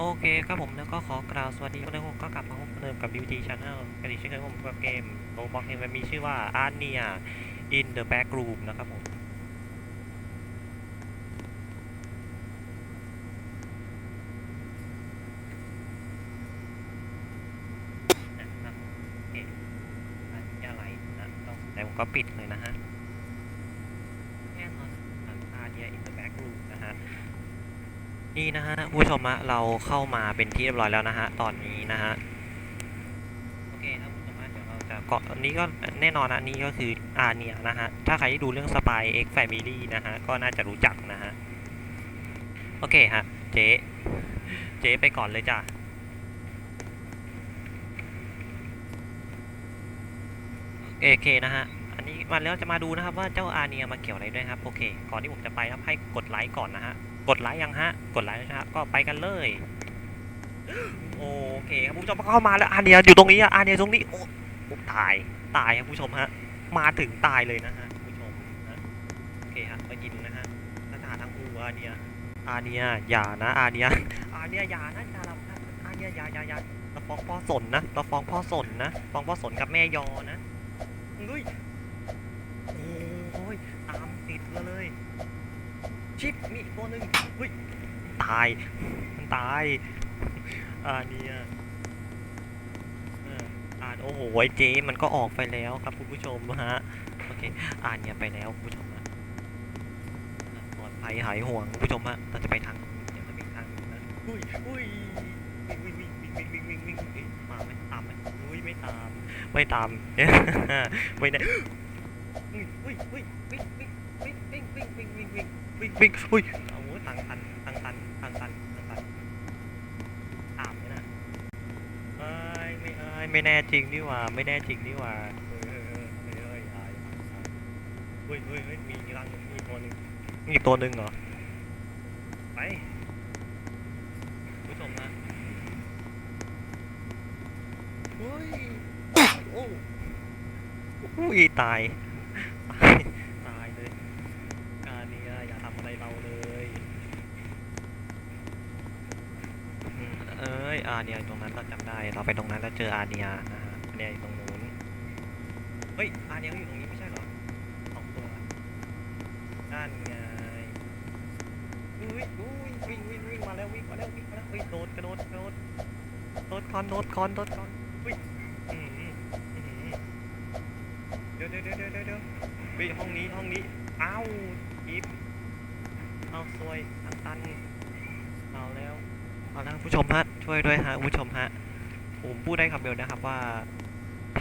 โอเคครับผมแล้วก็ขอกล่าวสวัสดีทุกท่านก็กลับมาพบกันเดิมกับ BT Channel กันอีกเช่นเคยผมกับเกมโรบอกเกมมันมีชื่อว่า Arnia in the Back Room นะครับผม นะครับโอเคอันนี้อะไรนะต้องแต่ผมก็ปิดเลยนะฮะแน่นอน Arnia in the Back Room นะฮะ นี่นะฮะผู้ชมฮะเราเข้ามาเป็นที่เรียบร้อยแล้วนะฮะตอนนี้นะฮะโอเคครับผู้ชมฮะเดี๋ยวเราจะเกาะอันนี้ก็แน่นอนนะนี่ก็คืออาเนียนะฮะถ้าใครที่ดูเรื่องสปายเอ็กแฟมิลี่นะฮะก็น่าจะรู้จักนะฮะโอเคฮะเจ๊เจ๊ไปก่อนเลยจ้ะโอเคนะฮะ มาแล้วจะมาดูนะครับว่าเจ้าอาเนียมาเกี่ยวอะไรด้วยครับโอเค ก่อนที่ผมจะไปครับให้กดไลค์ก่อนนะฮะกดไลค์ยังฮะกดไลค์นะฮะก็ไปกันเลยโอเคครับผู้ชมเข้ามาแล้วอาเนียอยู่ตรงนี้อะอาเนียตรงนี้โอ้ตายตายครับผู้ชมฮะมาถึงตายเลยนะฮะผู้ชมนะโอเคฮะไปกินนะฮะทหารทางอูอาเนียอาเนียอย่านะอาเนียอาเนียอย่านะอย่าลำนะอาเนียอย่าอย่าอย่าเราฟ้องพ่อสนนะเราฟ้องพ่อสนนะฟ้องพ่อสนกับแม่ยอนะเฮ้ย ชิปมีอีกตัวหนึ่งเฮ้ยตาย มันตาย อ่าเนี่ยเอออ่านโอ้โหไอ้เจมันก็ออกไปแล้วครับคุณผู้ชมฮะ โอเค อ่านเนี่ยไปแล้วคุณผู้ชมฮะอะปลอดภัยหายห่วงคุณผู้ชมฮะ เราจะไปทางนู้นเดี๋ยวจะไปทางนู้นนะอุ้ยอุ้ยวิ่งวิ่งวิ่งวิ่งวิ่งวิ่งวิ่งวิ่งเอ๊ะมาไหมตามไหมอุ้ยไม่ตาม ไม่ตามไม่ได้อุ้ยอุ้ยอุ้ยวิ่งวิ่งวิ่งวิ่งวิ่งวิ่งวิ่ง วิ่งวิ่งอุ้ยโอ้โหตังตันตังตันตังตันตังตันตามเลยนะเอ้ยไม่เอ้ยไม่แน่จริงนี่หว่า ไม่แน่จริงนี่หว่าเฮ้ยเฮ้ยเฮ้ยเฮ้ยเฮ้ยอย่าอเฮ้ยเฮ้ยเฮ้ยมีรังหนึ่งมีอีกตัวหนึ่งมีตัวหนึ่งเหรอไปผู้ชมนะเฮ้ยโอ้ยตายตายตายเลย การนี้อย่าทำอะไรเราเลยเอ้ยอาเนียตรงนั้นเราจำได้ เราไปตรงนั้นแล้วเจออาเนียนะฮะอาเนียอยู่ตรงนู้นเฮ้ยอาเนียก็อยู่ตรงนี้ไม่ใช่เหรอสองตัวนั่นไงอุ้ยอุ้ยวิ่งวิ่งวิ่งมาแล้ววิ่งมาแล้ววิ่งมาแล้วเฮ้ยโดดกระโดดกระโดดโดดคอนโดดคอนโดดคอนอุ้ยอืมอืมอืมเดี๋ยวเดี๋ยวเดี๋ยวเดี๋ยวเดี๋ยวเฮ้ยห้องนี้ห้องนี้อ้าว เอาซวยอันตันเอาแล้วเอาแล้วผู้ชมฮะช่วยด้วยฮะคุณผู้ชมฮะผมพูดได้คำเดียวนะครับว่า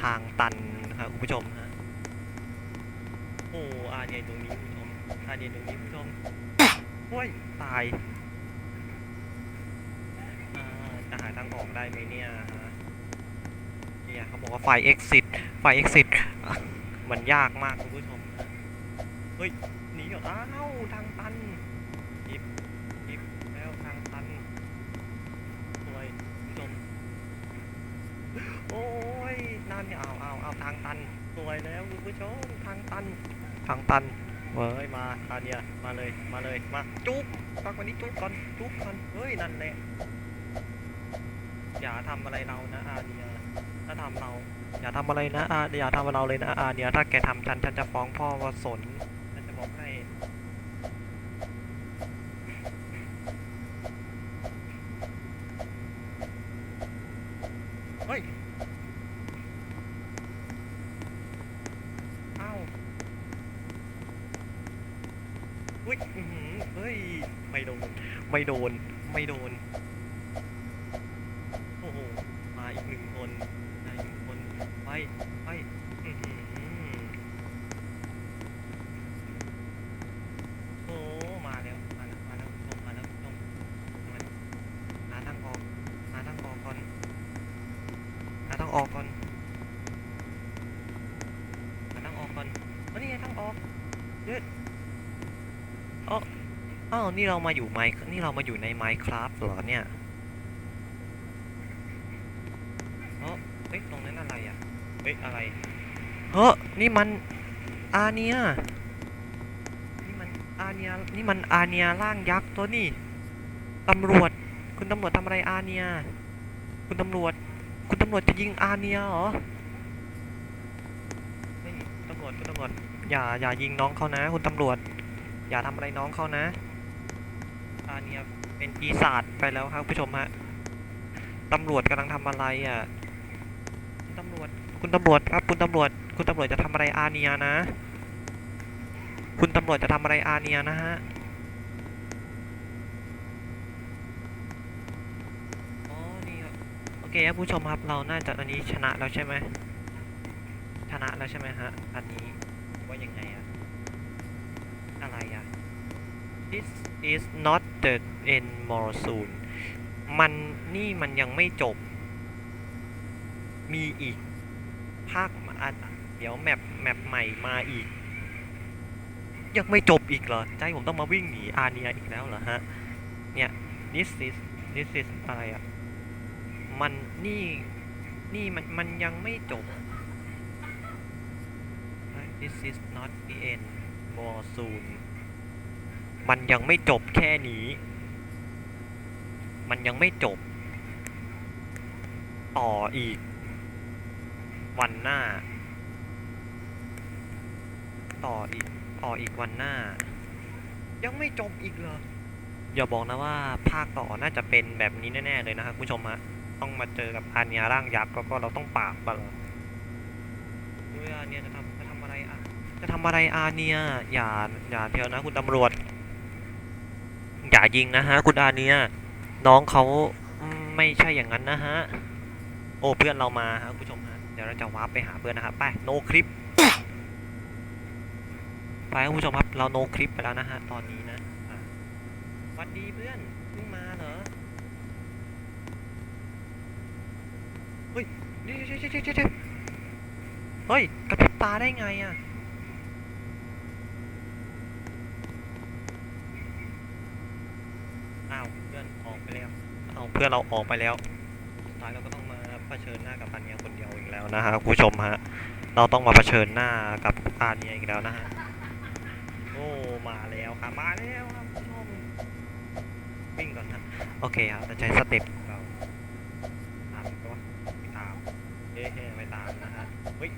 ทางตันนะครับคุณผู้ชมฮะโอ้อาเนียตรงนี้คุณผู้ชมอาเนียตรงนี้คุณผู้ชมโอ้ยตายจะหาทางออกได้ไหมเนี่ยฮะเนี่ยเขาบอกว่าไฟ exit ไฟ exit อะมันยากมากคุณผู้ชมเฮะหนีก่ออ้าวทางตันหยิบหยิบแล้วทางตันสวยคุณผู้ชมโอ้ยนั่นเนี่ยเอาเอาเอาทางตันสวย แล้วคุณผู้ชมทางตันทางตันเว้ยมาอาเนี่ยมาเลยมาเลยมาจุ๊บฟังวันนี้จุ๊บก่อนจุ๊บก่อนเฮ้ยนั่นแหละอย่าทำอะไรเรานะอาเนี่ยถ้าทำเรา อย่าทำอะไรนะอาอย่าทำเราเลยนะอาเนี่ยถ้าแกทำฉันฉันจะฟ้องพ่อว่าสนฉันจะบอกให้เฮ้ย เอ้าเฮ้ยอื้อหือเฮ้ย ไม่โดน ไม่โดน ไม่โดน โอ้โห มาอีกหนึ่งคนมาอีกหนึ่งคน ไป ไปอื้อหือโอ้มาแล้ว มาแล้ว มาแล้วคุณผู้ชมาแล้วคุณผู้ชมาหาทางออก หาทางออกก่อน หาทางออกก่อน หาทางออกก่อนเอานี่ไงทางออก เด็ดอ๋อ อ้าวนี่เรามาอยู่ไมค์นี่เรามาอยู่ใน Minecraft เหรอเนี่ยเออเฮ้ยตรงนั้นอะไรอะเฮ้ยอะไรเฮ้นี่มันอาเนียนี่มันอาเนียนี่มันอาเนียร่างยักษ์ตัวนี่ตำรวจ คุณตำรวจทำอะไรอาเนียคุณตำรวจ คุณตำรวจจะยิงอาเนียเหรอเฮ้ยตำรวจคุณตำรวจอย่าอย่ายิงน้องเขานะ คุณตำรวจ อย่าทำอะไรน้องเขานะ อาเนียเป็นปีศาจไปแล้วครับผู้ชมฮะตำรวจกำลังทำอะไรอะคุณตำรวจคุณตำรวจครับคุณตำรวจ คุณตำรวจจะทำอะไรอาเนียนะ คุณตำรวจจะทำอะไรอาเนียนะฮะโอเคครับผู้ชมครับเราน่าจะอันนี้ชนะแล้วใช่ไหมชนะแล้วใช่ไหมฮะอันนี้ว่ายังไงอะอะไรอะ this is not the end more soon มันนี่มันยังไม่จบ มีอีก ภาคมาเดี๋ยวแมปแมปใหม่มาอีก ยังไม่จบอีกเหรอ ใจผมต้องมาวิ่งหนีอาเนียอีกแล้วเหรอฮะ เนี่ย this is this is อะไรอะมันนี่นี่มันมันยังไม่จบ this is not the end more soon มันยังไม่จบแค่นี้ มันยังไม่จบ ต่ออีก วันหน้า ต่ออีก ต่ออีกวันหน้า ยังไม่จบอีกเหรอ อย่าบอกนะว่าภาคต่อน่าจะเป็นแบบนี้แน่ๆเลยนะครับคุณผู้ชมฮะ ต้องมาเจอกับอาเนียร่างยักษ์แล้วก็เราต้องปราบมันเหรอด้วยอาเนียจะทำจะทำอะไรอะจะทำอะไรอาเนีย อย่า อย่าเทียวนะคุณตำรวจ อย่ายิงนะฮะ คุณอาเนียน้องเขาไม่ใช่อย่างนั้นนะฮะ โอ้เพื่อนเรามาครับคุณผู้ชมฮะเดี๋ยวเราจะวาร์ปไปหาเพื่อนนะครับไปโนคลิปไปครับคุณผู้ชมครับเราโนคลิปไปแล้วนะฮะตอนนี้นะสวัสดีเพื่อนเพิ่งมาเหรอเฮ้ยเดี๋ยเดี๋ยเดี๋ยเดี๋ยวเดี๋ยวเฮ้ยกระพริบตาได้ไงอะ อ้าว เพื่อนออกไปแล้ว เอาเพื่อนเราออกไปแล้วสุดท้ายเราก็ต้องมาเผชิญหน้ากับอาเนียคนเดียวอีกแล้วนะฮะคุณผู้ชมฮะ เราต้องมาเผชิญหน้ากับอาเนียอีกแล้วนะฮะ โอ้ มาแล้วครับ มาแล้วครับคุณผู้ชมวิ่งก่อนนะโอเคครับจะใช้สเต็ปองเราตามก็ไม่ตามเฮ้ยไม่ตามนะฮะเฮ้ย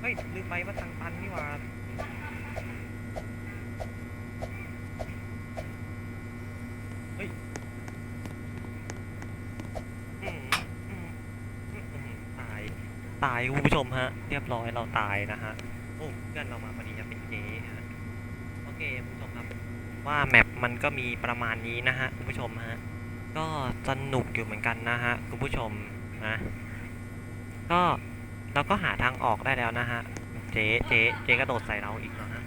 เฮ้ยลืมไปว่าทางตันนี่ว่า เฮ้ยอืมอืมอืมอืมตาย ตายคุณผู้ชมฮะ เรียบร้อยเราตายนะฮะ โอ้เพื่อนเรามาพอดีจะเป็นเจ๊ฮะ โอเคคุณผู้ชมครับ ว่าแมปมันก็มีประมาณนี้นะฮะคุณผู้ชมฮะ ก็สนุกอยู่เหมือนกันนะฮะคุณผู้ชมนะ ก็เราก็หาทางออกได้แล้วนะฮะ เจ๊เจ๊เจ๊กระโดดใส่เราอีกแล้วฮะ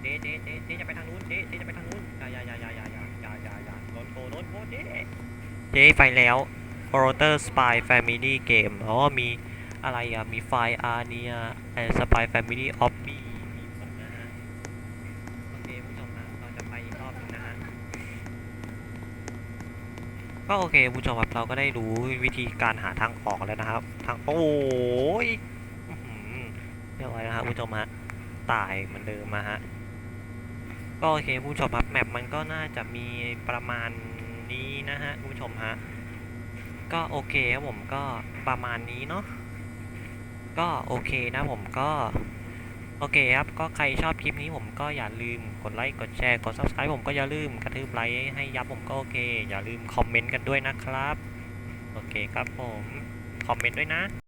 เจ๊เจ๊เจ๊เจ๊จะไปทางนู้น เจ๊เจ๊จะไปทางนู้นอย่าอย่าอย่าอย่าอย่าอย่าอย่าอย่าโดนโกโดนโกเจ๊เจ๊ไปแล้ว o r o t e r Spy Family Game อ๋อ มีอะไรอะ มีไฟอาร์เนียไอ Spy Family of Me มีหมนะฮะโอเคผู้ชมนะเราจะไปอีกรอบนึงนะฮะก็โอเคผู้ชมครับเราก็ได้รู้วิธีการหาทางออกแล้วนะครับ ทางโอ้ยอื้อหือเรียบร้อยนะครับผู้ชมฮะตายเหมือนเดิมนะฮะก็โอเคผู้ชมครับแมปมันก็น่าจะมีประมาณนี้นะฮะผู้ชมฮะ ก็โอเคครับผมก็ประมาณนี้เนาะก็โอเคนะผมก็โอเคครับ ก็ใครชอบคลิปนี้ผมก็อย่าลืมกดไลค์ กดแชร์ กด subscribe ผมก็อย่าลืมกระทืบไลค์ให้ยับผมก็โอเค อย่าลืมคอมเมนต์กันด้วยนะครับ โอเคครับผม คอมเมนต์ด้วยนะ